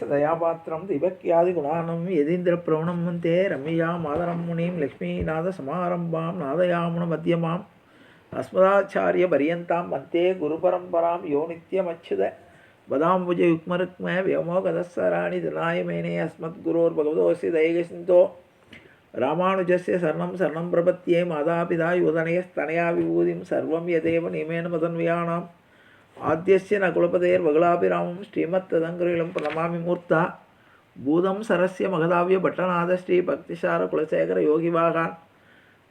சதயாபாத்திரம் திபக்யாதி குணானம் எதீந்திர பிரவணம் தே ரம்யா மாதரம் முனிம் லக்ஷ்மிநாத சமாரம்பாம் நாதயாமுன மத்தியமாம் அஸ்மதாச்சாரிய பரியந்தாம் மத்தே குரு பரம்பராம் யோ நித்தியமச்சுத பதாம்புஜ யுக்மருக்ம வியமோகதஸ்வராணி தினாயமேனே அஸ்மத் குரோர் பகவதோசி தயகசிந்தோ ராமானுஜஸ்ய சரணம் சரணம் பிரபத்தியே மாதாபிதா யுதனயஸ்தனயா விபூதிம் சர்வம் யதேவ நியமேன மதன்வியானாம். ஆத்தியசிய ந குலபதேர் வகுலாபிராமம் ஸ்ரீமத் ததங்குரிலும் பிரணமாமி மூர்த்தா. பூதம் சரஸ்ய மகதாவிய பட்டநாத ஸ்ரீ பக்திசார குலசேகர யோகிவாகான்.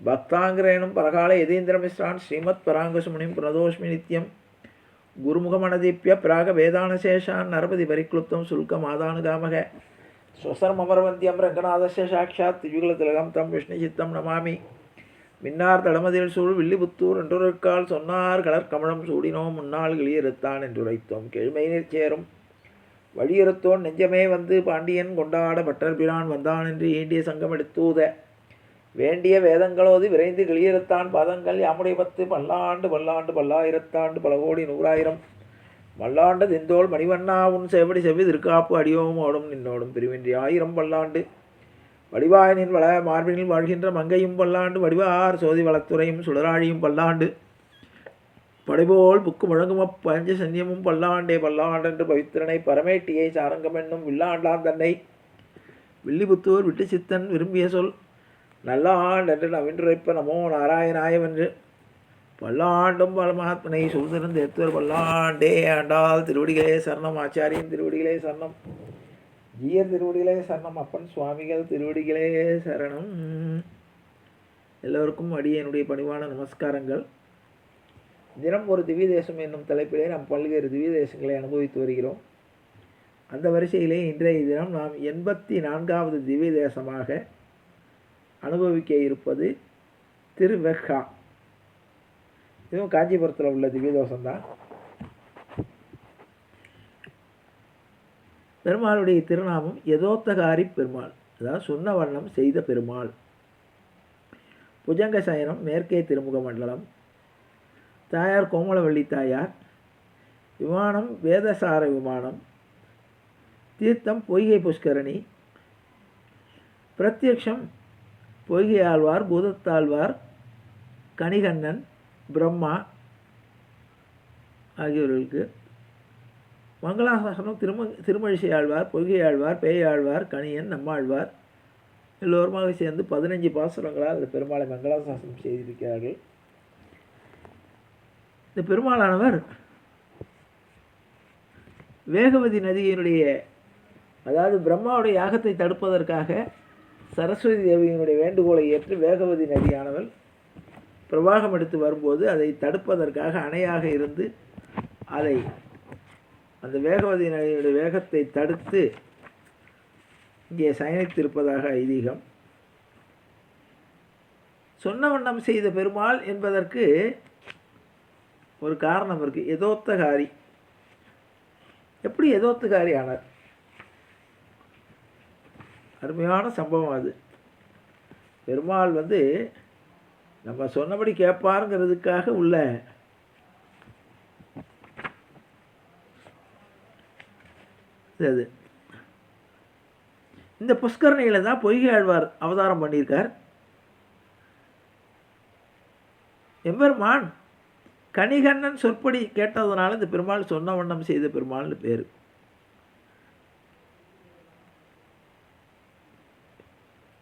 பக்தாங்கிரேணும் பரகால யதீந்திரமிஸ்ரான் ஸ்ரீமத் பராங்குசுமுனிம் புனதோஷ்மி நித்யம். குருமுகமணதீப்பிய பிராக வேதானசேஷான் நரபதி பரிக்ளுப்தம் சுல்கமாதானுகாமக ஸ்வசர்மமர்வந்தியம் ரங்கநாதஸ்ய சாட்சாத் யுகுலதிலகம் தம் விஷ்ணுசித்தம் நமாமி. மின்னார் தடமதில் சூழ் வில்லிபுத்தூர் என்றுரைக்கால் சொன்னார் கலர்கமலம் சூடினோம் முன்னால் கிளியறுத்தான் என்றுரைத்தோம். கெழுமையினில் சேரும். வழியறுத்தோன் நெஞ்சமே வந்து பாண்டியன் கொண்டாட பட்டர்பிரான் வந்தான் என்று ஈண்டிய சங்கம் எடுத்தூத. வேண்டிய வேதங்களோது விரைந்து கிளியறுத்தான். பதங்கள் யாமுடைய பத்து பல்லாண்டு பல்லாண்டு பல்லாயிரத்தாண்டு பல கோடி நூறாயிரம். மல்லாண்டு திந்தோள் மணிவண்ணா உன் செவடி செவ்வி திருக்காப்பு அடியோமோடும் நின்னோடும். பிரிவின்றி ஆயிரம் பல்லாண்டு. வடிவாயனின் வள மார்பினில் வாழ்கின்ற மங்கையும் பல்லாண்டு வடிவார் சோதி வளத்துறையும் சுடராழியும் பல்லாண்டு. படைபோல் புக்கு முழங்கும பஞ்ச சந்தியமும் பல்லாண்டே பல்லாண்டென்று பவித்திரனை பரமேட்டியை சாரங்கம் என்னும் வில்லாண்டான் தன்னை. வில்லிபுத்தூர் விட்டு சித்தன் விரும்பிய சொல் நல்லாண்டென்று நவின்றுரைப்ப நமோ நாராயணாயவென்று. பல்லாண்டும் பரமாத்மனை சூழ்ந்திருந்த எத்துவர் பல்லாண்டே ஆண்டால் திருவடிகளே சரணம் ஆச்சாரியின் திருவடிகளே சரணம். ஐயர் திருவடிகளே சரணம். அப்பன் சுவாமிகள் திருவடிகளே சரணம். எல்லோருக்கும் அடியனுடைய பணிவான நமஸ்காரங்கள். தினம் ஒரு திவ்ய தேசம் என்னும் தலைப்பிலே நாம் பல்வேறு திவ்ய தேசங்களை அனுபவித்து வருகிறோம். அந்த வரிசையிலே இன்றைய தினம் நாம் எண்பத்தி நான்காவது திவ்ய தேசமாக அனுபவிக்க இருப்பது திருவெஹா இதுவும் காஞ்சிபுரத்தில் உள்ள திவ்ய தோஷம்தான் பெருமாளுடைய திருநாமம் எதோத்தகாரி பெருமாள். அதாவது சொன்ன வண்ணம் செய்த பெருமாள். புஜங்க சயனம் மேற்கே திருமுக மண்டலம். தாயார் கோமலவள்ளி தாயார். விமானம் வேதசார விமானம். தீர்த்தம் பொய்கை புஷ்கரணி. பிரத்யக்ஷம் பொய்கை ஆழ்வார் பூதத்தாழ்வார் கணிகண்ணன் பிரம்மா ஆகியோர்களுக்கு மங்களாசாசனம் திரும திருமழிசை ஆழ்வார் பொய்கை ஆழ்வார் பேய் ஆழ்வார் கணியன் நம்மாழ்வார் எல்லோருமாக சேர்ந்து பதினஞ்சு பாசுரங்களால் இந்த பெருமாளை மங்களாசாசனம் செய்திருக்கிறார்கள். இந்த பெருமாளானவர் வேகவதி நதியினுடைய அதாவது பிரம்மாவுடைய யாகத்தை தடுப்பதற்காக சரஸ்வதி தேவியினுடைய வேண்டுகோளை ஏற்று வேகவதி நதியானவள் பிரவாகம் எடுத்து வரும்போது அதை தடுப்பதற்காக அணையாக இருந்து அதை அந்த வேகவதி நதியினுடைய வேகத்தை தடுத்து இங்கே சயனித்திருப்பதாக ஐதீகம். சொன்ன வண்ணம் செய்த பெருமாள் என்பதற்கு ஒரு காரணம் இருக்குது எதோத்தகாரி எப்படி எதோத்தகாரி ஆனார்? அருமையான சம்பவம் அது. பெருமாள் வந்து நம்ம சொன்னபடி கேட்பாருங்கிறதுக்காக உள்ள அது இந்த புஷ்கரணியில் தான் பொய்கை ஆழ்வார் அவதாரம் பண்ணியிருக்கார். எம்பெருமான் கணிகண்ணன் சொற்படி கேட்டதுனால இந்த பெருமாள் சொன்ன வண்ணம் செய்த பெருமாள்னு பேர்.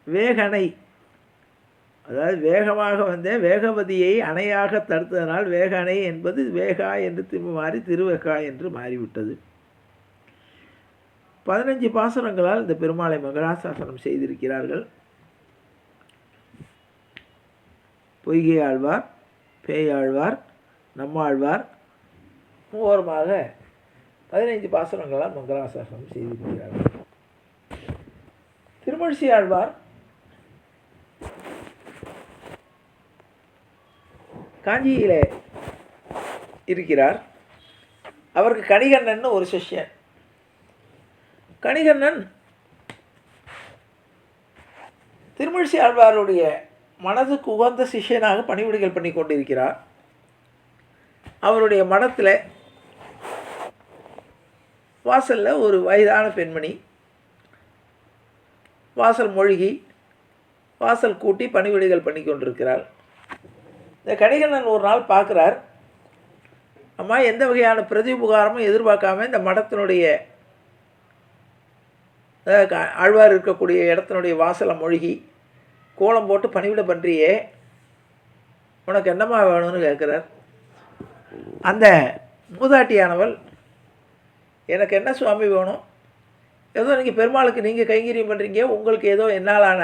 வேகனை அதாவது வேகமாக வந்த வேகவதியை அணையாக தடுத்ததனால் வேகணை என்பது வேகா என்று திரும்ப மாறி திருவேகா என்று மாறிவிட்டது. பதினஞ்சு பாசுரங்களால் இந்த பெருமாளை மங்களாசாசனம் செய்திருக்கிறார்கள். பொய்கை ஆழ்வார் பேயாழ்வார் நம்மாழ்வார் மூவருமாக பதினைந்து பாசுரங்களால் மங்களாசாசனம் செய்திருக்கிறார்கள். திருமழிசை ஆழ்வார் காஞ்சியில் இருக்கிறார். அவருக்கு கணிகண்ணன் ஒரு சிஷ்யன். கணிகண்ணன் திருமழிசை ஆழ்வாருடைய மனதுக்கு உகந்த சிஷ்யனாக பணிவிடைகள் பண்ணி கொண்டிருக்கிறார். அவருடைய மனத்தில் வாசலில் ஒரு வயதான பெண்மணி வாசல் மொழிகி வாசல் கூட்டி பணிவிடைகள் பண்ணி கொண்டிருக்கிறாள். இந்த கணிகண்ணன் ஒரு நாள் பார்க்குறார் அம்மா எந்த வகையான பிரதி உபகாரமும் எதிர்பார்க்காம இந்த மடத்தினுடைய ஆழ்வார் இருக்கக்கூடிய இடத்தினுடைய வாசலை மொழிகி கோலம் போட்டு பணிவிட பண்ணுறியே உனக்கு என்னம்மா வேணும்னு கேட்குறார். அந்த மூதாட்டியானவள் எனக்கு என்ன சுவாமி வேணும்? ஏதோ நீங்கள் பெருமாளுக்கு நீங்கள் கைங்கரியம் பண்ணுறீங்க உங்களுக்கு ஏதோ என்னாலான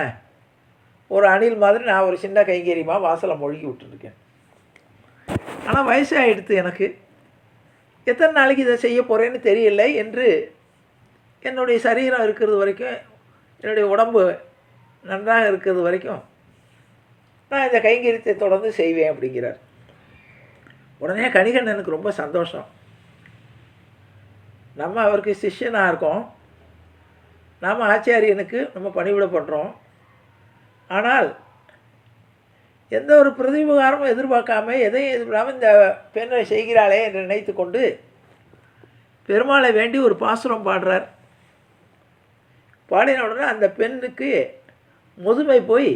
ஒரு அணில் மாதிரி நான் ஒரு சின்ன கைங்கரியமாக வாசலை மொழிகி விட்டுருக்கேன். ஆனால் வயசாகிடுத்து எனக்கு. எத்தனை நாளைக்கு இதை செய்ய போகிறேன்னு தெரியல என்று என்னுடைய சரீரம் இருக்கிறது வரைக்கும் என்னுடைய உடம்பு நன்றாக இருக்கிறது வரைக்கும் நான் இந்த கைங்கரியத்தை தொடர்ந்து செய்வேன் அப்படிங்கிறார். உடனே கணிகண்ணனுக்கு ரொம்ப சந்தோஷம். நம்ம அவருக்கு சிஷ்யனாக இருக்கோம். நாம் ஆச்சாரியனுக்கு நம்ம பணிவிட பண்ணுறோம் ஆனால் எந்த ஒரு பிரதிபகாரமும் எதிர்பார்க்காம எதையும் எதிர்பார்க்காம இந்த பெண்ணை செய்கிறாளே என்று நினைத்து கொண்டு பெருமாளை வேண்டி ஒரு பாசுரம் பாடுறார். பாடின உடனே அந்த பெண்ணுக்கு முதுமை போய்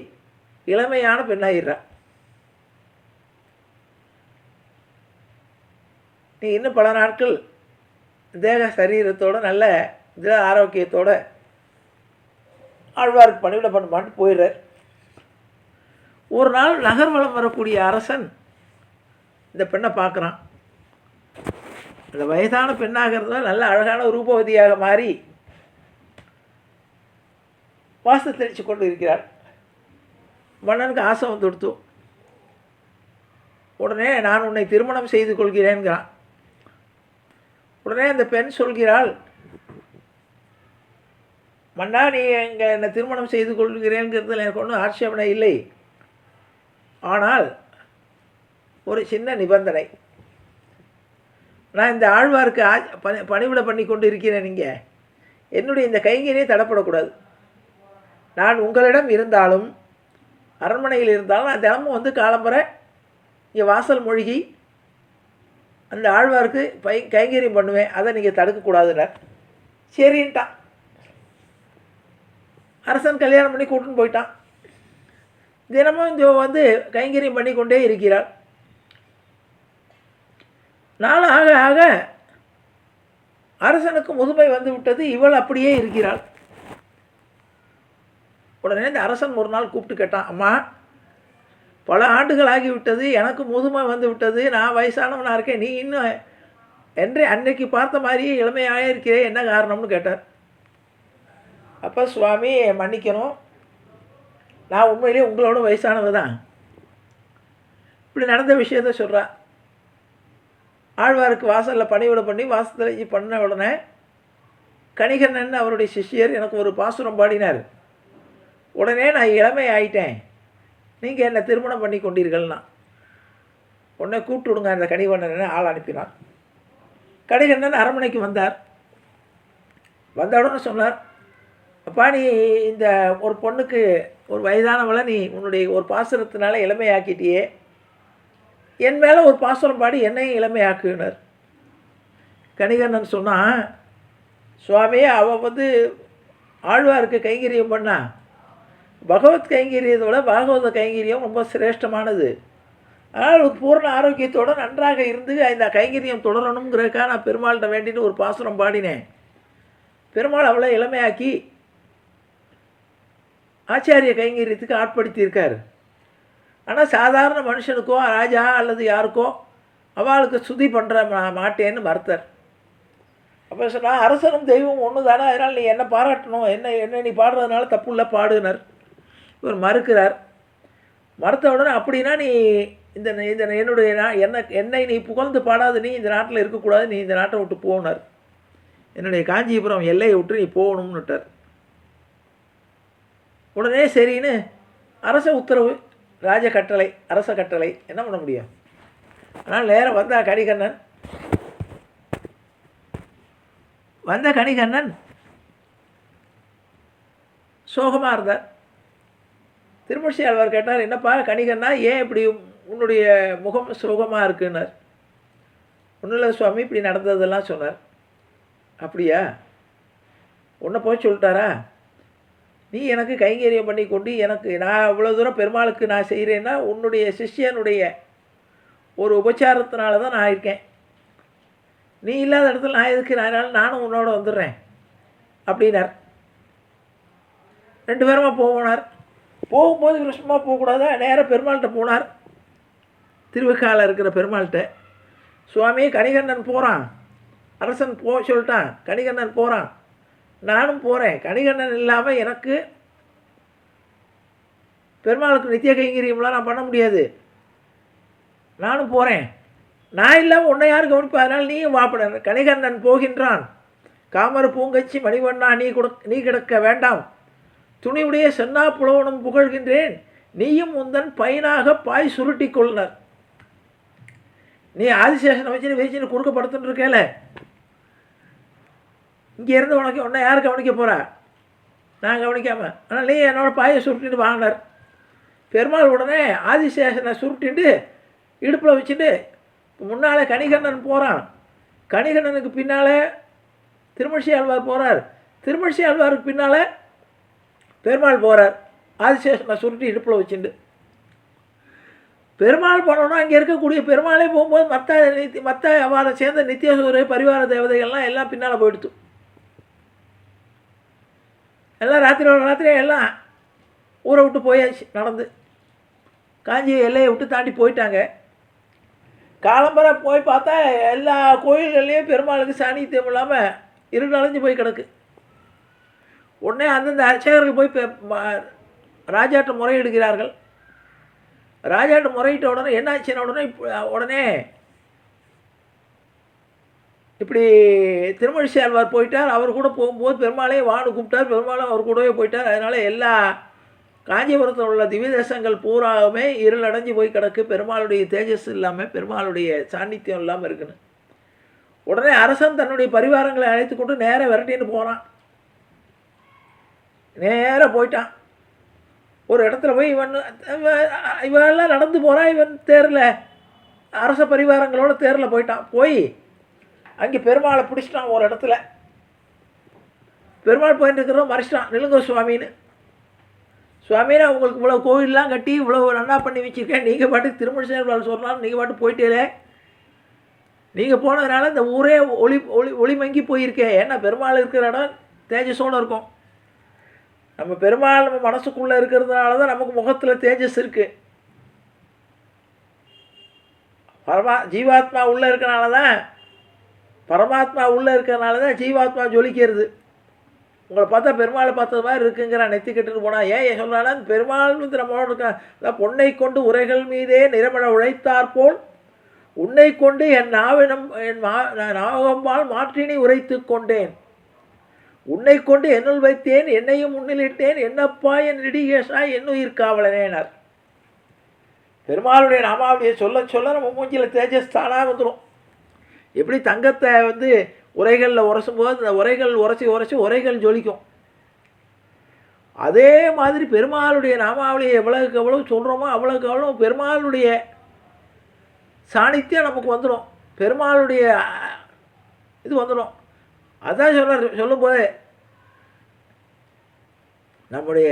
இளமையான பெண்ணாயிடுறா. நீ இன்னும் பல நாட்கள் தேக சரீரத்தோட நல்ல திட ஆரோக்கியத்தோட ஆழ்வாருக்கு பணிவிட பண்ணுமான்னு போயிடுறார். ஒரு நாள் நகர்வலம் வரக்கூடிய அரசன் இந்த பெண்ணை பார்க்குறான். அந்த வயதான பெண்ணாக இருந்தால் நல்ல அழகான ரூபவதியாக மாறி வாசல் தெளித்து கொண்டு இருக்கிறார் மன்னனுக்கு ஆசை வந்து கொடுத்து உடனே நான் உன்னை திருமணம் செய்து கொள்கிறேன்கிறான். உடனே அந்த பெண் சொல்கிறாள் மன்னா நீ எங்க என்னை திருமணம் செய்து கொள்கிறேங்கிறதுல எனக்கு ஒன்றும் ஆட்சேபனை இல்லை. ஆனால் ஒரு சின்ன நிபந்தனை. நான் இந்த ஆழ்வாருக்கு ஆ பணி பணிவிட பண்ணி கொண்டு இருக்கிறேன் நீங்கள் என்னுடைய இந்த கைங்கரியை தடப்படக்கூடாது. நான் உங்களிடம் இருந்தாலும் அரண்மனையில் இருந்தாலும் நான் தினமும் வந்து காலம்பரை இங்கே வாசல் மூழ்கி அந்த ஆழ்வாருக்கு பை கைங்கரியம் பண்ணுவேன். அதை நீங்கள் தடுக்கக்கூடாதுன்னார் சரின்ட்டான் அரசன் கல்யாணம் பண்ணி கூட்டின்னு போயிட்டான். தினமும் இங்கே வந்து கைங்கரியம் பண்ணி கொண்டே இருக்கிறாள் நாள் ஆக ஆக அரசனுக்கு முதுமை வந்து விட்டது. இவள் அப்படியே இருக்கிறாள். உடனே இந்த அரசன் ஒரு நாள் கூப்பிட்டு கேட்டான் அம்மா பல ஆண்டுகள் ஆகிவிட்டது எனக்கு முதுமை வந்து விட்டது நான் வயசானவனாக இருக்கேன் நீ இன்னும் என்றே அன்னைக்கு பார்த்த மாதிரியே இளமையாக இருக்கிறே என்ன காரணம்னு கேட்டார். அப்போ சுவாமி மன்னிக்கணும். நான் உண்மையிலேயே உங்களோட வயசானவ தான். இப்படி நடந்த விஷயத்த சொல்கிறா ஆழ்வாருக்கு வாசலில் பணிவிட பண்ணி வாசத்தில் பண்ண உடனே கணிகண்ணன் அவருடைய சிஷ்யர் எனக்கு ஒரு பாசுரம் பாடினார். உடனே நான் இளமை ஆயிட்டேன் நீங்கள் என்னை திருமணம் பண்ணி கொண்டீர்கள்னா? உடனே கூப்பிட்டு விடுங்க அந்த கணிகண்ணனை ஆள் அனுப்பினார் கடிகண்ணன் அரண்மனைக்கு வந்தார். வந்த உடனே சொன்னார் அப்பா நீ இந்த ஒரு பொண்ணுக்கு ஒரு வயதானவளை நீ உன்னுடைய ஒரு பாசுரத்தினால இளமையாக்கிட்டியே. என் மேலே ஒரு பாசுரம் பாடி என்னையும் இளமையாக்குனர். கணிகண்ணன் சொன்னான் சுவாமியே அவள் வந்து ஆழ்வாருக்கு கைங்கரியம் பண்ணா. பகவத் கைங்கரியத்தை விட பாகவத கைங்கரியம் ரொம்ப சிரேஷ்டமானது. அதனால் பூர்ண ஆரோக்கியத்தோடு நன்றாக இருந்து இந்த கைங்கரியம் தொடரணுங்கிறதுக்காக நான் பெருமாள்கிட்ட வேண்டிட்டு ஒரு பாசுரம் பாடினேன். பெருமாள் அவளை இளமையாக்கி ஆச்சாரிய கைங்கரியத்துக்கு ஆட்படுத்தியிருக்கார். ஆனால் சாதாரண மனுஷனுக்கோ ராஜா அல்லது யாருக்கோ அவளுக்கு சுதி பண்ணுற மா- மாட்டேன்னு மறுத்தர். அப்போ சொன்னால் அரசனும் தெய்வம் ஒன்று தானே அதனால் நீ என்ன பாராட்டணும்? என்ன என்ன நீ பாடுறதுனால தப்பு இல்லை பாடுனர். இவர் மறுக்கிறார். மறுத்த உடனே அப்படின்னா நீ இந்த இந்த என்னுடைய நா என்ன என்னை நீ புகழ்ந்து பாடாது நீ இந்த நாட்டில் இருக்கக்கூடாது நீ இந்த நாட்டை விட்டு போனார் என்னுடைய காஞ்சிபுரம் எல்லையை விட்டு நீ போகணும்னுட்டார். உடனே சரின்னு அரச உத்தரவு ராஜ கட்டளை அரச கட்டளை என்ன பண்ண முடியும்? ஆனால் நேரம் வந்தா கணிகண்ணன். வந்த கணிகண்ணன் சோகமாக இருந்தார். திருமூர்த்தி ஆழ்வார் கேட்டார் என்னப்பா கணிகன்னா ஏன் இப்படி உன்னுடைய முகம் சோகமாக இருக்குன்னார்? ஒன்றும் இல்லை சுவாமி இப்படி நடந்ததெல்லாம் சொன்னார். அப்படியா? உன்னை போய் சொல்லிட்டாரா? நீ எனக்கு கைங்கரியம் பண்ணி கொண்டு எனக்கு நான் இவ்வளோ தூரம் பெருமாளுக்கு நான் செய்கிறேன்னா உன்னுடைய சிஷ்யனுடைய ஒரு உபச்சாரத்தினால தான் நான் இருக்கேன். நீ இல்லாத இடத்துல நான் எதுக்கு அதனால் நானும் உன்னோட வந்துடுறேன் அப்படின்னார். ரெண்டு பேருமா போனார். போகும்போது இவர் போகக்கூடாது? போகக்கூடாதா நேராக பெருமாள்கிட்ட போனார். திருவிக்கால இருக்கிற பெருமாள்கிட்ட. சுவாமி கணிகண்ணன் போகிறான் அரசன் போ சொல்லிட்டான். கணிகண்ணன் போகிறான் நானும் போகிறேன் கணிகண்ணன் இல்லாமல் எனக்கு பெருமாளுக்கு நித்திய கைங்கரியம்லாம் நான் பண்ண முடியாது. நானும் போகிறேன் நான் இல்லாமல் உன்னை யார் கவனிப்பா? அதனால் நீயும் வாப்பட கணிகண்ணன் போகின்றான். காமர பூங்கச்சி மணிவண்ணா நீ கொடு நீ கிடக்க வேண்டாம். துணிவுடைய சென்னா புலவனும் புகழ்கின்றேன். நீயும் உந்தன் பையனாக பாய் சுருட்டி கொள்னர். நீ ஆதிசேஷனை வச்சு வச்சுன்னு குறுக்க இருக்கேல இங்கே இருந்து உனக்கு உன்னை யார் கவனிக்க போகிறா நான் கவனிக்காமல் ஆனால் நீ என்னோட பாயை சுருட்டிட்டு வாங்கினார் பெருமாள் உடனே ஆதிசேஷனை சுருட்டிட்டு இடுப்பில் வச்சுட்டு முன்னால் கணிகண்ணன் போகிறான் கணிகண்ணனுக்கு பின்னால் திருமழிசை ஆழ்வார் போகிறார் திருமழிசை ஆழ்வாருக்கு பின்னால் பெருமாள் போகிறார் ஆதிசேஷனை சுருட்டி இடுப்பில் வச்சுட்டு பெருமாள் போனோன்னா அங்கே இருக்கக்கூடிய பெருமாளே போகும்போது மற்ற நித்தி மற்ற அவரை சேர்ந்த நித்தியசூர பரிவார தேவதைகள்லாம் எல்லாம் பின்னால் போயிடுத்து. எல்லாம் ராத்திரியோட ராத்திரியே எல்லாம் ஊரை விட்டு போயாச்சு நடந்து. காஞ்சி எல்லையை விட்டு தாண்டி போயிட்டாங்க. காலம்பரை போய் பார்த்தா எல்லா கோயில்கள்லேயும் பெருமாளுக்கு சாணித்தியம் இல்லாமல் இருளடைஞ்சு போய் கிடக்கு. உடனே அந்தந்த அர்ச்சகர்கள் போய் ராஜாட்ட முறையிடுகிறார்கள். ராஜாட்ட முறையிட்ட உடனே என்னாச்சுன்னா உடனே இப்போ உடனே இப்படி திருமழிசை ஆழ்வார் போயிட்டார். அவர் கூட போகும்போது பெருமாளையே வானு கூப்பிட்டார். பெருமாளும் அவர் கூடவே போயிட்டார். அதனால் எல்லா காஞ்சிபுரத்தில் உள்ள திவ்யதேசங்கள் பூராவுமே இருளடைஞ்சு போய் கிடக்கு. பெருமாளுடைய தேஜஸ் இல்லாமல் பெருமாளுடைய சாநித்தியம் இல்லாமல் இருக்குன்னு. உடனே அரசன் தன்னுடைய பரிவாரங்களை அழைத்து கொண்டு நேராக விரட்டின்னு போகிறான் நேராக போயிட்டான். ஒரு இடத்துல போய் இவன் இவன் இவெல்லாம் நடந்து போகிறான் இவன் தேரில் அரச பரிவாரங்களோட தேரில் போயிட்டான். போய் அங்கே பெருமாளை பிடிச்சிட்டான் ஒரு இடத்துல. பெருமாள் போயிட்டு இருக்கிறோம் மறைச்சிட்டான் நிலுங்க சுவாமின்னு. சுவாமினா உங்களுக்கு இவ்வளோ கோவில்லாம் கட்டி இவ்வளோ நல்லா பண்ணி வச்சுருக்கேன். நீங்கள் பாட்டு திருமண சொன்னாலும் நீங்கள் பாட்டு போயிட்டே நீங்கள் போனதுனால இந்த ஊரே ஒளி ஒளி ஒளிமங்கி போயிருக்கேன் ஏன்னா பெருமாள் இருக்கிற இடம் தேஜஸோடு இருக்கும். நம்ம பெருமாள் நம்ம மனசுக்குள்ளே இருக்கிறதுனால தான் நமக்கு முகத்தில் தேஜஸ் இருக்குது பரமா ஜீவாத்மா உள்ளே இருக்கனால தான் பரமாத்மா உள்ளே இருக்கிறனால தான் ஜீவாத்மா ஜொலிக்கிறது. உங்களை பார்த்தா பெருமாளை பார்த்தது மாதிரி இருக்குங்கிறான் நெத்தி கட்டுட்டு போனால் ஏன் சொல்கிறானா பெருமாள் வந்து நம்மளோட இருக்க அதான் பொன்னை கொண்டு உரைகள் மீதே நிறமண உழைத்தாற்போல் உன்னை கொண்டு என் நாவினம் என் மா நான் நாகம்பால் மாற்றினை உரைத்து கொண்டேன். உன்னை கொண்டு என்னுள் வைத்தேன் என்னையும் முன்னிலிட்டேன் என்னப்பா என் இடிகேஷா என்னுயிர் காவலனேனார் பெருமாளுடைய நாமாவளியை சொல்ல சொல்ல நம்ம மூஞ்சியில் தேஜஸ் தானாக வந்துடும் எப்படி தங்கத்தை வந்து உரைகளில் உரசும் போது அந்த உரைகள் உரசி உரசி உரைகள் ஜொலிக்கும். அதே மாதிரி பெருமாளுடைய நாமாவளியை எவ்வளவுக்கு எவ்வளவு சொல்கிறோமோ அவ்வளோக்கு அவ்வளோ பெருமாளுடைய சாணித்தியம் நமக்கு வந்துடும் பெருமாளுடைய இது வந்துடும் அதான் சொல்ல சொல்லும்போது நம்முடைய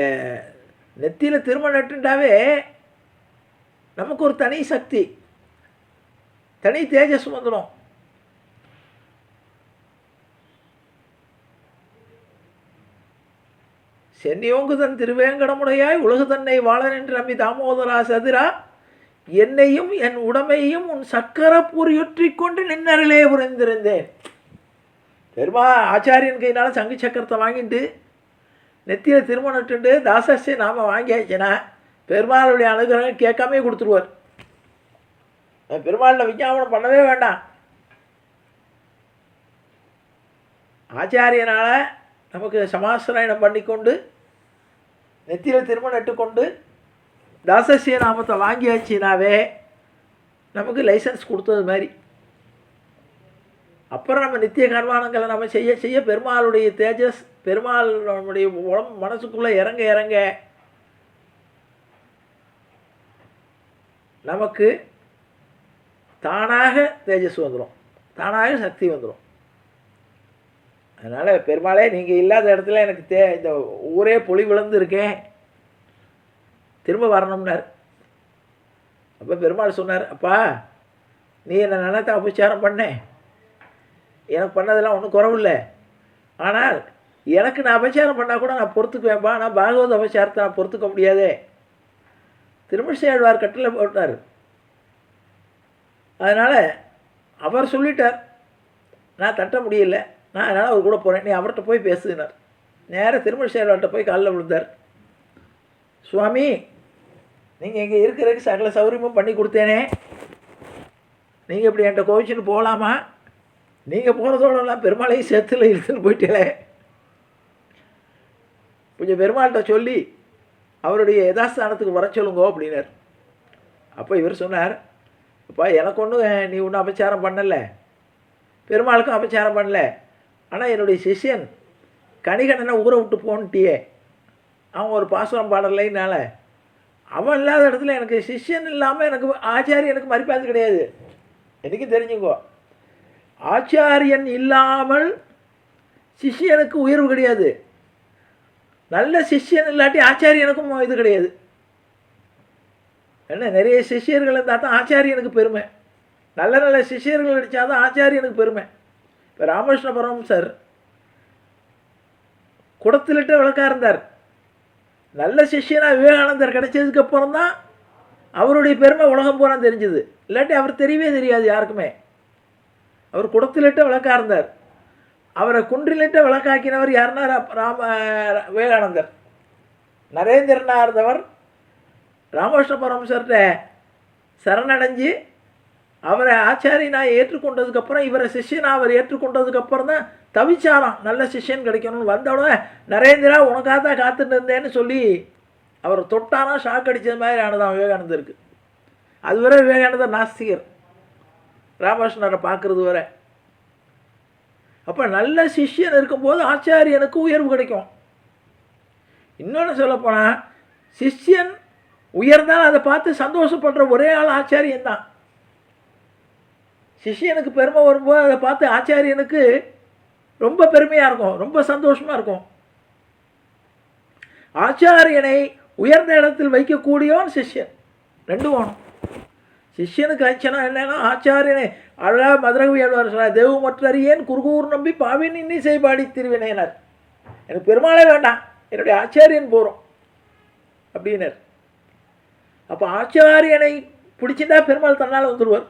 நெத்தியில் திருமண நட்டுண்டாவே நமக்கு ஒரு தனி சக்தி தனி தேஜஸ் வந்துடும். சென்னியோங்குதன் திருவேங்கடமுடையாய் உலகு தன்னை வாழன் என்று நம்பி தாமோதரா சதுரா என்னையும் என் உடமையும் உன் சக்கர பொறியொற்றிக் கொண்டு நின்னரிலே புரிந்திருந்தேன். பெருமா ஆச்சாரியன் கையினால் சங்கு சக்கரத்தை வாங்கிட்டு நெத்தியில் திருமணட்டுண்டு தாசஸ்ய நாம வாங்கியாச்சுன்னா பெருமாளுடைய அனுகிரகம் கேட்காமே கொடுத்துருவார். பெருமாளில் விஞ்ஞாபனம் பண்ணவே வேண்டாம். ஆச்சாரியனால் நமக்கு சமாசிராயணம் பண்ணிக்கொண்டு நெத்தியில் திருமணம் இட்டுக்கொண்டு தாசசிய நாமத்தை வாங்கியாச்சுனாவே நமக்கு லைசன்ஸ் கொடுத்தது மாதிரி. அப்புறம் நம்ம நித்திய கர்மானங்களை நம்ம செய்ய செய்ய பெருமாளுடைய தேஜஸ் பெருமாள் நம்முடைய உடம்பு மனசுக்குள்ளே இறங்க இறங்க. நமக்கு தானாக தேஜஸ் வந்துடும் தானாக சக்தி வந்துடும் அதனால் பெருமாளே நீங்கள் இல்லாத இடத்துல எனக்கு தே இந்த ஊரே பொலி விழுந்துருக்கேன் திரும்ப வரணும்னார். அப்போ பெருமாள் சொன்னார் அப்பா நீ என்னை நினைத்த அபச்சாரம் பண்ணேன் எனக்கு பண்ணதெல்லாம் ஒன்றும் குறவில்லை. ஆனால் எனக்கு நான் அபச்சாரம் பண்ணால் கூட நான் பொறுத்துக்குவேன்பா. நான் பாகவத அபச்சாரத்தை நான் பொறுத்துக்க முடியாதே. திருமிசை ஆழ்வார் கட்டில் போட்டார். அதனால் அவர் சொல்லிட்டார். நான் தட்ட முடியல. நான் அதனால் அவர் கூட போகிறேன் நீ அவர்கிட்ட போய் பேசுனார். நேராக திருமிசை ஆழ்வார்கிட்ட போய் காலில் விழுந்தார். சுவாமி நீங்கள் இங்கே இருக்கிறதுக்கு சகல சௌகரியமும் பண்ணி கொடுத்தேனே. நீங்கள் இப்படி என்கிட்ட கோவிச்சுன்னு போகலாமா? நீங்கள் போகிறதோடலாம் பெருமாளையும் சேர்த்துல இழுத்துன்னு போயிட்டே கொஞ்சம் பெருமாள்கிட்ட சொல்லி அவருடைய யதாஸ்தானத்துக்கு வர சொல்லுங்கோ அப்படின்னார். அப்போ இவர் சொன்னார் அப்பா எனக்கு ஒன்றும் நீ ஒன்றும் அபச்சாரம் பண்ணலை. பெருமாளுக்கும் அபச்சாரம் பண்ணல. ஆனால் என்னுடைய சிஷ்யன் கணிகண்ணனை ஊற விட்டு போன்ட்டியே அவன் ஒரு பாசுரம் பாடலைனால. அவன் இல்லாத இடத்துல எனக்கு சிஷ்யன் இல்லாமல் எனக்கு ஆச்சாரியன் எனக்கு மதிப்பாது கிடையாது. எனக்கு தெரிஞ்சுக்கோ ஆச்சாரியன் இல்லாமல் சிஷ்யனுக்கு உயர்வு கிடையாது. நல்ல சிஷ்யன் இல்லாட்டி ஆச்சாரியனுக்கும் இது கிடையாது. என்ன நிறைய சிஷ்யர்கள் இருந்தால் தான் ஆச்சாரியனுக்கு பெருமை. நல்ல நல்ல சிஷ்யர்கள் அடித்தா தான் ஆச்சாரியனுக்கு பெருமை. இப்போ ராமகிருஷ்ண பரமசர் குடத்திலிட்ட விளக்கா இருந்தார் நல்ல சிஷியனாக விவேகானந்தர் கிடைச்சதுக்கு அப்புறம் தான் அவருடைய பெருமை உலகம் பூரா தெரிஞ்சுது. இல்லாட்டி அவர் தெரியவே தெரியாது யாருக்குமே. அவர் குடத்திலிட்ட விளக்கா இருந்தார் அவரை குன்றிலிட்ட விளக்காக்கினவர் யாருன்னா ரா- ராம விவேகானந்தர் நரேந்திரனா இருந்தவர் ராமகிருஷ்ண பரமசர்கிட்ட சரணடைஞ்சு அவரை ஆச்சாரியனாக ஏற்றுக்கொண்டதுக்கப்புறம் இவரை சிஷ்யனாக அவர் ஏற்றுக்கொண்டதுக்கப்புறம் தான் தவிச்சாராம் நல்ல சிஷ்யன் கிடைக்கணும்னு. வந்தவுடனே நரேந்திரா உனக்காக தான் காத்துட்டு இருந்தேன்னு சொல்லி அவர் தொட்டானா ஷாக் அடித்தது மாதிரி ஆனதான் விவேகானந்தருக்கு. அதுவரை விவேகானந்தர் நாஸ்திகர். ராமகிருஷ்ணரை பார்க்குறது வர அப்போ நல்ல சிஷ்யன் இருக்கும்போது ஆச்சாரியனுக்கு உயர்வு கிடைக்கும். இன்னொன்று சொல்லப்போனால் சிஷ்யன் உயர்ந்தால் அதை பார்த்து சந்தோஷப்படுற ஒரே ஆள் ஆச்சாரியன் தான். சிஷ்யனுக்கு பெருமை வரும்போது அதை பார்த்து ஆச்சாரியனுக்கு ரொம்ப பெருமையாக இருக்கும் ரொம்ப சந்தோஷமாக இருக்கும். ஆச்சாரியனை உயர்ந்த இடத்தில் வைக்கக்கூடியவன் சிஷ்யன். ரெண்டும் வேணும். சிஷ்யனுக்கு அச்சனம் என்னன்னா ஆச்சாரியனை அழகா மதுரகவி சொன்னார் சொல்றார் தேவு மற்றறியேன் குறுகூர் நம்பி பாவின் இன்னிசை செய்பாடி திருவினையினர் எனக்கு பெருமாளே வேண்டாம் என்னுடைய ஆச்சாரியன் போகிறோம் அப்படின்னார் அப்போ ஆச்சாரியனை பிடிச்சிருந்தா பெருமாள் தன்னால் வந்துடுவார்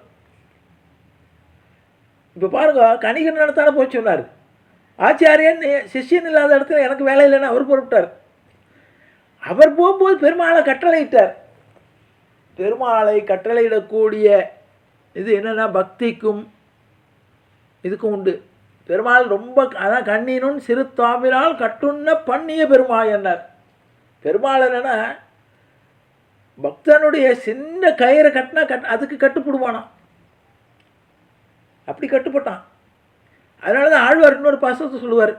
இப்போ பாருங்க கணிகன் நடத்தான போய் சொன்னார் ஆச்சாரியன் சிஷ்யன் இல்லாத இடத்துல எனக்கு வேலை இல்லைன்னு அவர் பொறுப்பிட்டார் அவர் போகும்போது பெருமாளை கட்டளையிட்டார் பெருமாளை கட்டளையிடக்கூடிய இது என்னென்னா பக்திக்கும் இதுக்கும் உண்டு. பெருமாள் ரொம்ப அதான் கண்ணினும் சிறு தாமிரால் கட்டுண்ண பண்ணிய பெருமாள் என்னார் பெருமாள் என்னன்னா பக்தனுடைய சின்ன கயிறை கட்டினா கட் அதுக்கு கட்டுப்படுவானான் அப்படி கட்டுப்பட்டான். அதனால தான் ஆழ்வார் இன்னொரு பாசத்தை சொல்லுவார்.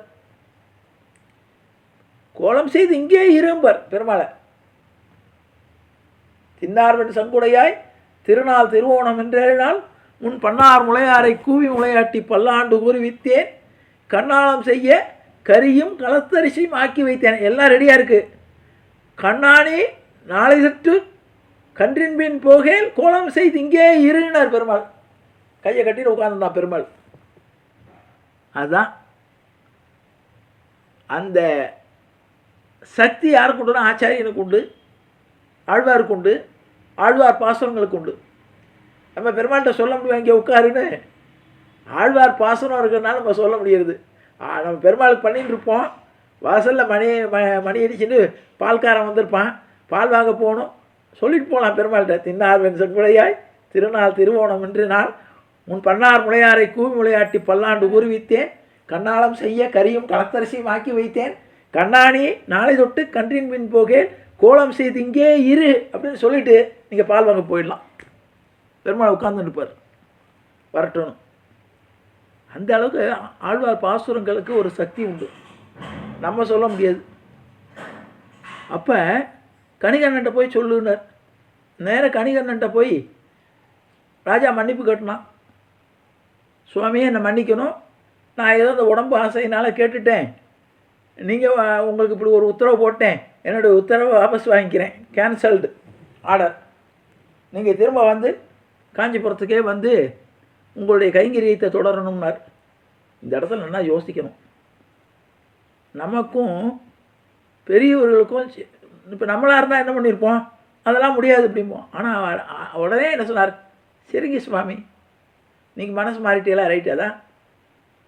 கோலம் செய்து இங்கே இரும்பர் பெருமாளை. தின்னார்வன் சங்குடையாய் திருநாள் திருவோணம் என்றேனால் முன் பன்னார் முளையாரை கூவி முளையாட்டி பல்லாண்டு கூறிவித்தேன். கண்ணாளம் செய்ய கரியும் களத்தரிசியும் ஆக்கி வைத்தேன். எல்லாம் ரெடியாக இருக்குது கண்ணாணி நாளை சற்று கன்றின்பின் போகையில் போகேல் கோலம் செய்து இங்கே இருனார் பெருமாள். கையை கட்டிட்டு உட்காந்துருந்தான் பெருமாள். அதுதான் அந்த சக்தி யாருக்கு உண்டுனா ஆச்சாரியனுக்கு உண்டு. ஆழ்வாருக்கு உண்டு ஆழ்வார் பாசனங்களுக்கு உண்டு. நம்ம பெருமாள்கிட்ட சொல்ல முடியும் இங்கே உட்காருன்னு? ஆழ்வார் பாசனம் இருக்கிறதுனால நம்ம சொல்ல முடியாது நம்ம பெருமாளுக்கு பண்ணிட்டு இருப்போம். வாசலில் மணி ம மணி அடிச்சுட்டு பால்காரன் வந்திருப்பான். பால் வாங்க போகணும். சொல்லிட்டு போகலாம் பெருமாள்கிட்ட. தின்னார் வெண்சன் முளையாய் திருநாள் திருவோணம் என்று நாள். உன் பன்னார் முளையாரை கூவி முளையாட்டி பல்லாண்டு கூறுவித்தேன் கண்ணாளம் செய்ய கரியும் களத்தரிசியும் ஆக்கி வைத்தேன். கண்ணாணி நாளை தொட்டு கன்றின் பின் போகேன். கோலம் செய்து இங்கே இரு அப்படின்னு சொல்லிட்டு நீங்கள் பால் வாங்க போயிடலாம். பெருமாள் உட்காந்துருப்பார் வரட்டும். அந்த அளவுக்கு ஆழ்வார் பாசுரங்களுக்கு ஒரு சக்தி உண்டு. நம்ம சொல்ல முடியாது. அப்போ கணிகண்ணன்ட்ட போய் சொல்லுனார். நேராக கணிகண்ணன்ட்ட போய் ராஜா மன்னிப்பு கட்டினான் சுவாமியே என்னை மன்னிக்கணும். நான் ஏதோ இந்த உடம்பு ஆசையினால் கேட்டுட்டேன். நீங்கள் உங்களுக்கு இப்படி ஒரு உத்தரவு போட்டேன். என்னுடைய உத்தரவை வாபஸ் வாங்கிக்கிறேன். கேன்சல்டு ஆர்டர் நீங்கள் திரும்ப வந்து காஞ்சிபுரத்துக்கே வந்து உங்களுடைய கைங்கரியத்தை தொடரணும்னார். இந்த இடத்துல நல்லா யோசிக்கணும். நமக்கும் பெரியவர்களுக்கும் இப்போ நம்மளாக இருந்தால் என்ன பண்ணியிருப்போம் அதெல்லாம் முடியாது அப்படிம்போம். ஆனால் உடனே என்ன சொன்னார்? சரிங்க சுவாமி. நீங்கள் மனசு மாறிட்டீங்களா? ரைட்டு? அதான்.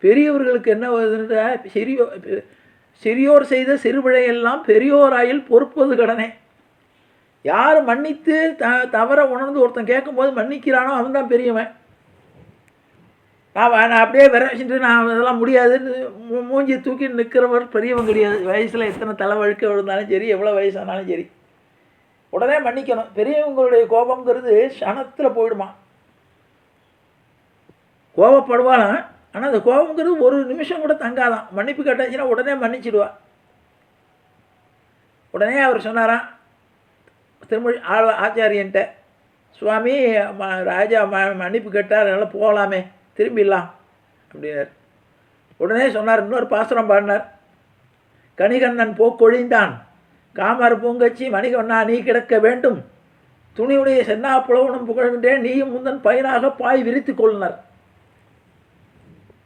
பெரியவர்களுக்கு என்ன வருதுன்ற சரியோ சிறியோர் செய்த சிறுபிழையெல்லாம் பெரியோராயில் பொறுப்பது கடனே. யார் மன்னித்து த தவற உணர்ந்து ஒருத்தன் கேட்கும்போது மன்னிக்கிறானோ அவன் தான் பெரியவன். நான் நான் அப்படியே விரைச்சிட்டு நான் இதெல்லாம் முடியாதுன்னு மூ- மூஞ்சி தூக்கி நிற்கிறவர் பெரியவன் கிடையாது. வயசில் எத்தனை தலை வழுக்க விழுந்தாலும் சரி எவ்வளோ வயசானாலும் சரி. உடனே மன்னிக்கணும். பெரியவங்களுடைய கோபங்கிறது க்ஷணத்தில் போயிடுமா. கோபப்படுவாளாம் ஆனால் அந்த கோபங்கிறது ஒரு நிமிஷம் கூட தங்காதான். மன்னிப்பு கேட்டாச்சுன்னா உடனே மன்னிச்சிடுவா. உடனே அவர் சொன்னாராம் திருமொழி ஆள ஆச்சாரியன்ட்ட சுவாமி ம- ராஜா ம மன்னிப்பு கேட்டார் அதனால் போகலாமே திரும்பிடலாம். அப்படின்னார். உடனே சொன்னார் இன்னொரு பாசுரம் பாடினார். கணிகண்ணன் போக்கொழிந்தான். காமர் பூங்கச்சி மணிகண்ணா நீ கிடக்க வேண்டும். துணியுடைய சென்னா புலவனும் புகழ்கின்றேன். நீயும் முந்தன் பயனாக பாய் விரித்து கொள்ளினார்.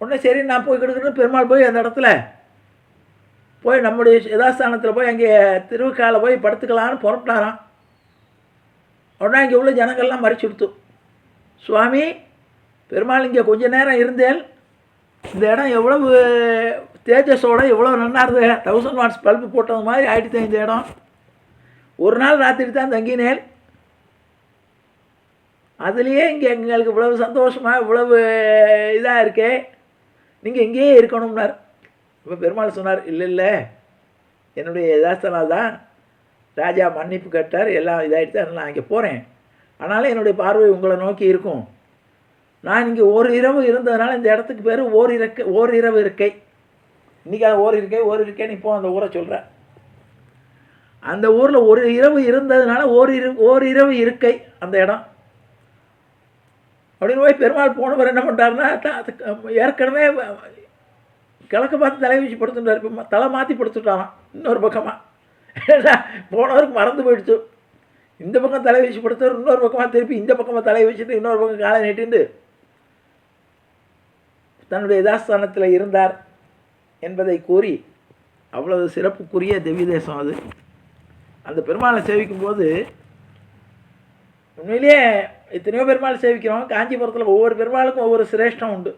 உடனே சரி நான் போய் கிடக்குன்னு பெருமாள் போய் அந்த இடத்துல போய் நம்முடைய யதாஸ்தானத்தில் போய் அங்கே திருவுக்கால போய் படுத்துக்கலான்னு புறப்பட்டாராம். உடனே இங்கே உள்ள ஜனங்கள்லாம் மறைச்சு கொடுத்து சுவாமி பெருமாள் இங்கே கொஞ்ச நேரம் இருந்தேன். இந்த இடம் எவ்வளவு தேஜஸோட எவ்வளோ நல்லா இருந்தது. தௌசண்ட் வாட்ஸ் பல்பு போட்டது மாதிரி ஆயிடுத்து இந்த இடம். ஒரு நாள் ராத்திரி தான் தங்கினேன். அதுலேயே இங்கே எங்களுக்கு இவ்வளவு சந்தோஷமாக இவ்வளவு இதாக இருக்குது நீங்கள் இங்கேயே இருக்கணும்னார். இப்போ பெருமாள் சொன்னார் இல்லை இல்லை. என்னுடைய யதார்த்தனால் தான் ராஜா மன்னிப்பு கேட்டார் எல்லாம் இதாகிட்டு நான் இங்கே போகிறேன் ஆனாலும் என்னுடைய பார்வை உங்களை நோக்கி இருக்கும். நான் இங்கே ஒரு இரவு இருந்ததுனால இந்த இடத்துக்கு பேர் ஓர் இருக்கை ஓர் இரவு இருக்கை. இன்றைக்கி அது ஓர் இருக்கை ஓர் இருக்கைன்னு இப்போ அந்த ஊரை சொல்கிறேன் அந்த ஊரில் ஒரு இரவு இருந்ததுனால ஓர் இரு ஓர் இரவு இருக்கை அந்த இடம். அப்படின்னு போய் பெருமாள் போனவர் என்ன பண்ணுறாருன்னா அது- ஏற்கனவே கிழக்க பார்த்து தலை வீச்சு படுத்துட்டார். இப்போ தலை மாற்றி படுத்துட்டாரான் இன்னொரு பக்கமாக போனவருக்கு மறந்து போயிடுச்சு. இந்த பக்கம் தலை வீச்சு படுத்தவர் இன்னொரு பக்கமாக திருப்பி இந்த பக்கமாக தலை வச்சுட்டு இன்னொரு பக்கம் காலை நீட்டிண்டு தன்னுடைய யதாஸ்தானத்தில் இருந்தார் என்பதை கூறி அவ்வளவு சிறப்புக்குரிய திவ்ய தேசம் அது. அந்த பெருமாளை சேவிக்கும் போது உண்மையிலேயே எத்தனையோ பெருமாள் சேவிக்கிறோம். காஞ்சிபுரத்தில் ஒவ்வொரு பெருமாளுக்கும் ஒவ்வொரு சிரேஷ்டம் உண்டு.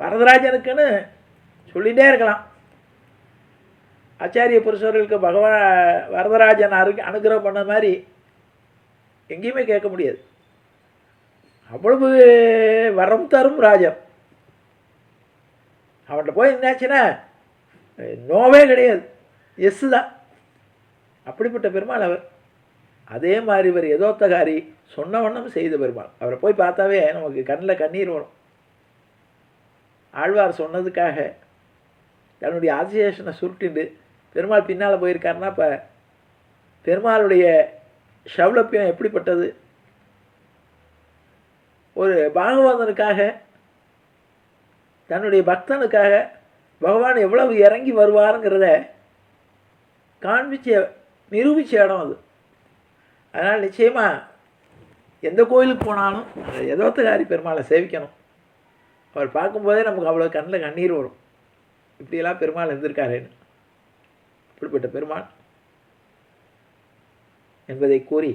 வரதராஜனுக்குன்னு சொல்லிகிட்டே இருக்கலாம். ஆச்சாரிய புருஷர்களுக்கு பகவான் வரதராஜன் அரு அனுகிரகம் பண்ண மாதிரி எங்கேயுமே கேட்க முடியாது. அவ்வளவு வரம் தரும் ராஜன். அவன்கிட்ட போய் என்னாச்சுன்னா நோவே கிடையாது. எஸ் தான். அப்படிப்பட்ட பெருமாள் அவர். அதே மாதிரி இவர் எதோத்தகாரி சொன்ன வண்ணம் செய்த பெருமாள். அவரை போய் பார்த்தாவே நமக்கு கண்ணில் கண்ணீர் வரும். ஆழ்வார் சொன்னதுக்காக தன்னுடைய ஆதிசேஷனை சுருட்டிண்டு பெருமாள் பின்னால் போயிருக்காருன்னா இப்போ பெருமாளுடைய சௌலப்பியம் எப்படிப்பட்டது? ஒரு பாகவதனுக்காக தன்னுடைய பக்தனுக்காக பகவான் எவ்வளவு இறங்கி வருவாருங்கிறத காண்பிச்ச நிரூபித்த இடம் அது. அதனால் நிச்சயமாக எந்த கோயிலுக்கு போனாலும் அந்த பெருமாளை சேவிக்கணும். அவர் பார்க்கும்போதே நமக்கு அவ்வளோ கண்ணில் கண்ணீர் வரும். இப்படியெல்லாம் பெருமாள் இருந்திருக்காருன்னு அப்படிப்பட்ட பெருமாள் என்பதை கூறி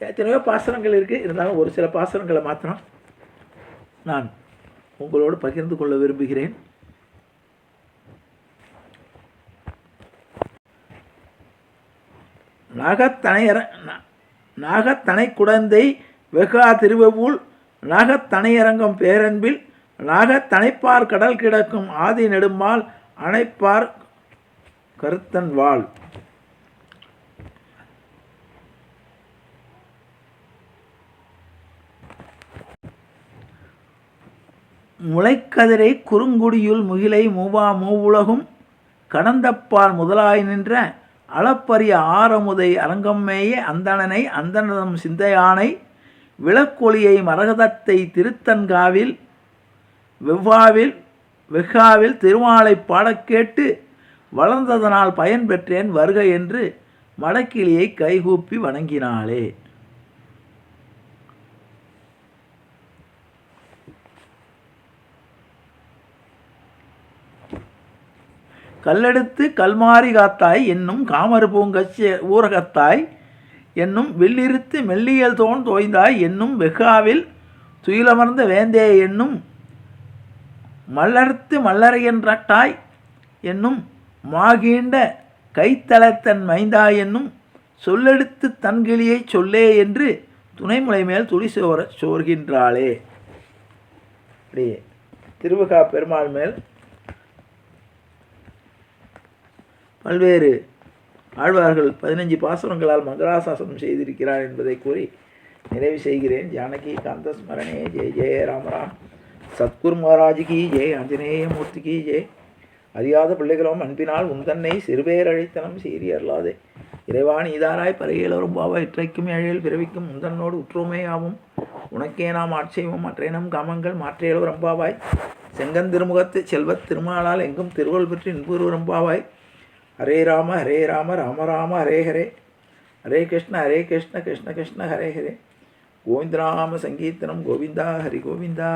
எத்தனையோ பாசனங்கள் இருக்குது இருந்தாலும் ஒரு சில பாசனங்களை மாத்திரம் நான் உங்களோடு பகிர்ந்து கொள்ள விரும்புகிறேன். நாகத்தனையர நாகத்தனை குடந்தை வெகா திருவபூல் நாகத்தனையரங்கம் பேரன்பில் நாகத்தனைப்பார் கடல் கிடக்கும் ஆதி நெடுமால் அணைப்பார் கருத்தன் வாழ். முளைக்கதிரை குறுங்குடியுள் முகிலை மூவா மூவுலகும் கடந்தப்பால் முதலாய் நின்ற அளப்பரிய ஆரமுதை அரங்கம்மேயே அந்தணனை அந்தணதம் சிந்தையானை விளக்கொலியை மரகதத்தை திருத்தன்காவில் வெவ்வாவில் வெஹாவில் திருமாலை பாடக் கேட்டு வளர்ந்ததனால் பயன் பெற்றேன் வருக என்று மடக்கிளியை கைகூப்பி வணங்கினாளே. கல்லெடுத்து கல்மாரி காத்தாய் என்னும் காமர் பூங்கச்சி ஊரகத்தாய் என்னும் வில்லிருத்து மெல்லியல் தோன் தோய்ந்தாய் என்னும் வெகாவில் துயிலமர்ந்த வேந்தே என்னும் மல்லறுத்து மல்லரையன்றாய் என்னும் மாகீண்ட கைத்தளத்தன் மைந்தாய் என்னும் சொல்லெடுத்து தன்கிளியை சொல்லே என்று துணைமுலை மேல் துளி சோர சோர்கின்றாளே. அப்படியே திருவுகா பெருமாள் மேல் பல்வேறு ஆழ்வார்கள் பதினஞ்சு பாசுரங்களால் மங்களாசாசனம் செய்திருக்கிறார் என்பதை கூறி நிறைவு செய்கிறேன். ஜானகி காந்த ஸ்மரணே. ஜெய ஜெய ராமராம் சத்குரு மகாராஜ் ஜெய். ஆஞ்சநேயமூர்த்தி கி ஜெய். அறியாத பிள்ளைகளும் அன்பினால் உந்தன்னை சிறுபேர் அழைத்தனம் சீறி அருளாதே. இறைவான் ஈதாராய் பறையலரும் பாவா. இற்றைக்கும் ஏழையில் பிறவிக்கும் முந்தன்னோடு உற்றுமையாகவும் உனக்கே நாம் ஆட்சேபம் மற்றைனம் காமங்கள் மாற்றியலோ ரம்பாவாய் செல்வத் திருமாலால் எங்கும் திருவள் பெற்று இன்புரு ரம்பாவாய் ஹரே ராம ஹரே ராம ராம ராம ஹரே ஹரே. ஹரே கிருஷ்ண ஹரே கிருஷ்ண கிருஷ்ண கிருஷ்ண ஹரே ஹரே. கோவிந்தராம சங்கீர்த்தனம் கோவிந்தா ஹரி கோவிந்தா.